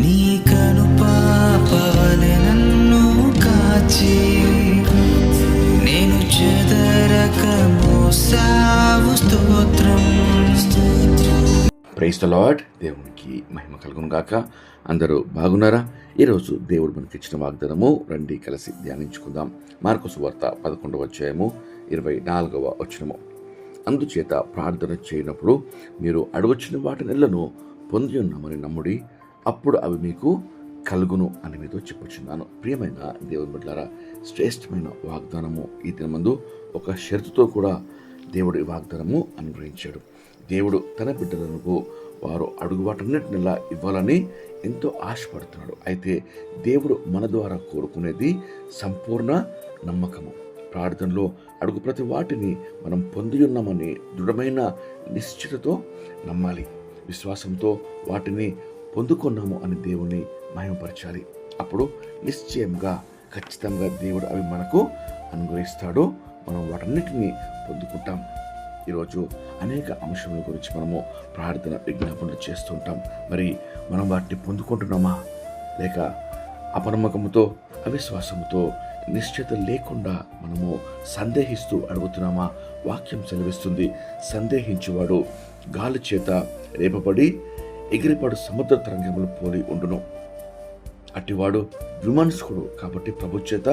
నీ కను నన్ను కాచి నేను చెదరక మోసావు స్తోత్రం. ప్రైస్ ద లార్డ్ దేవునికి మహిమ కలుగును గాక. అందరూ బాగున్నారా? ఈరోజు దేవుడు మనకి ఇచ్చిన వాగ్దానము రండి కలిసి ధ్యానించుకుందాం. మార్కు వార్త పదకొండవ అధ్యాయము ఇరవై నాలుగవ వచనము. అందుచేత ప్రార్థన చేయనప్పుడు మీరు అడుగొచ్చిన వాటి నెలను పొంది ఉన్నామని నమ్ముడి అప్పుడు అవి మీకు కలుగును అని మీతో చెప్పుచున్నాను. ప్రియమైన దేవుని బిడ్డారా శ్రేష్టమైన వాగ్దానము ఈ దినమందు ఒక షరతుతో కూడా దేవుడి వాగ్దానము అనుగ్రహించాడు. దేవుడు తన బిడ్డలకు వారు అడుగు వాటన్నిటినిలా ఇవ్వాలని ఎంతో ఆశపడుతున్నాడు. అయితే దేవుడు మన ద్వారా కోరుకునేది సంపూర్ణ నమ్మకము. ప్రార్థనలో అడుగు ప్రతి వాటిని మనం పొంది ఉన్నామని దృఢమైన నిశ్చితతో నమ్మాలి. విశ్వాసంతో వాటిని పొందుకున్నాము అని దేవుణ్ణి మహిమపరచాలి అప్పుడు నిశ్చయంగా ఖచ్చితంగా దేవుడు అవి మనకు అనుగ్రహిస్తాడు. మనం వాటన్నిటిని పొందుకుంటాం. ఈరోజు అనేక అంశముల గురించి మనము ప్రార్థన విజ్ఞాపనలు చేస్తుంటాం. మరి మనం వాటిని పొందుకుంటున్నామా? లేక అపనమ్మకంతో అవిశ్వాసంతో నిశ్చిత లేకుండా మనము సందేహిస్తూ అడుగుతున్నామా? వాక్యం సెలవిస్తుంది. సందేహించేవాడు గాలి చేత రేపబడి ఎగిరిపడు సముద్ర తరంగములు పోలి ఉండును. అట్టివాడు విమర్శకుడు కాబట్టి ప్రభు చేత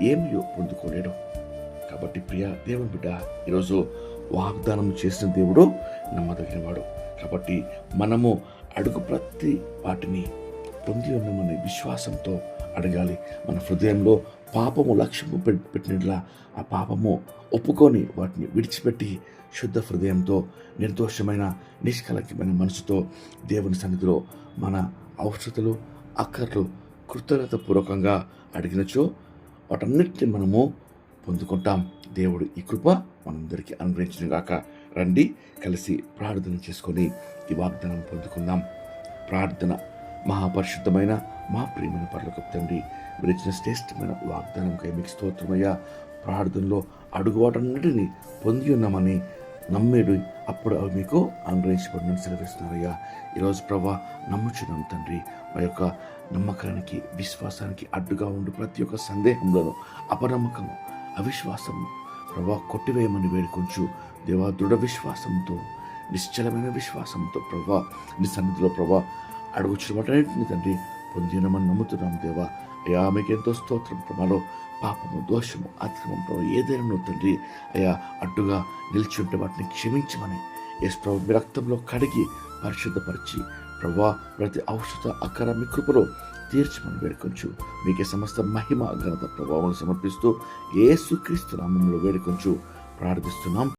ఏమీ పొందుకోలేడు. కాబట్టి ప్రియ దేవుని బిడ్డ ఈరోజు వాగ్దానం చేసిన దేవుడు నమ్మదగినవాడు. కాబట్టి మనము అడుగు ప్రతి వాటిని పొంది ఉన్నామనే విశ్వాసంతో అడగాలి. మన హృదయంలో పాపము లక్ష్యము పెట్టినట్లా ఆ పాపము ఒప్పుకొని వాటిని విడిచిపెట్టి శుద్ధ హృదయంతో నిర్దోషమైన నిష్కలకమైన మనసుతో దేవుని సన్నిధిలో మన అవసరతలు అక్కర్లు కృతజ్ఞతపూర్వకంగా అడిగినచో వాటన్నిటిని మనము పొందుకుంటాం. దేవుడు ఈ కృప మనందరికీ అనుగ్రహించిన గాక. రండి కలిసి ప్రార్థన చేసుకొని ఈ వాగ్దానం పొందుకుందాం. ప్రార్థన మహాపరిశుద్ధమైన మా ప్రియమైన పర్లకు తండ్రి మీరు ఇచ్చిన శ్రేష్టమైన వాగ్దానంకై మీకు స్తోత్రమయ్యా. ప్రార్థనలో అడుగు వాటన్నిటిని పొంది ఉన్నామని నమ్మేడు అప్పుడు అవి మీకు అనుగ్రహించబడిన సెలవిస్తున్నారయ్యా. ఈరోజు ప్రభా నమ్ముచున్నాం తండ్రి మా యొక్క నమ్మకానికి విశ్వాసానికి అడ్డుగా ఉండి ప్రతి ఒక్క సందేహంలోను అపనమ్మకము అవిశ్వాసము ప్రభా కొట్టివేయమని వేడుకొంచు. దేవా దృఢ విశ్వాసంతో నిశ్చలమైన విశ్వాసంతో ప్రభా నీ సన్నిధిలో ప్రభా అడుగుచిన వాటన్నిటిని తండ్రి. పొందినమని నమ్ముతున్నాం దేవా. అయ్యా మీకు ఎంతో స్తోత్రం ప్రమాలో పాపము దోషము అక్రమం ప్రభు ఏదైనా తండ్రి. అయ్యా అడ్డుగా నిలిచి ఉంటే వాటిని క్షమించమని ఎస్ ప్రభు మీ రక్తంలో కడిగి పరిశుద్ధపరిచి ప్రభా ప్రతి ఔషధ అకర మీ కృపలో తీర్చమని వేడుకొంచు. మీకే సమస్త మహిమ ఘనత ప్రభావం సమర్పిస్తూ ఏసుక్రీస్తు నామంలో వేడుకొంచు. ప్రార్థిస్తున్నాం.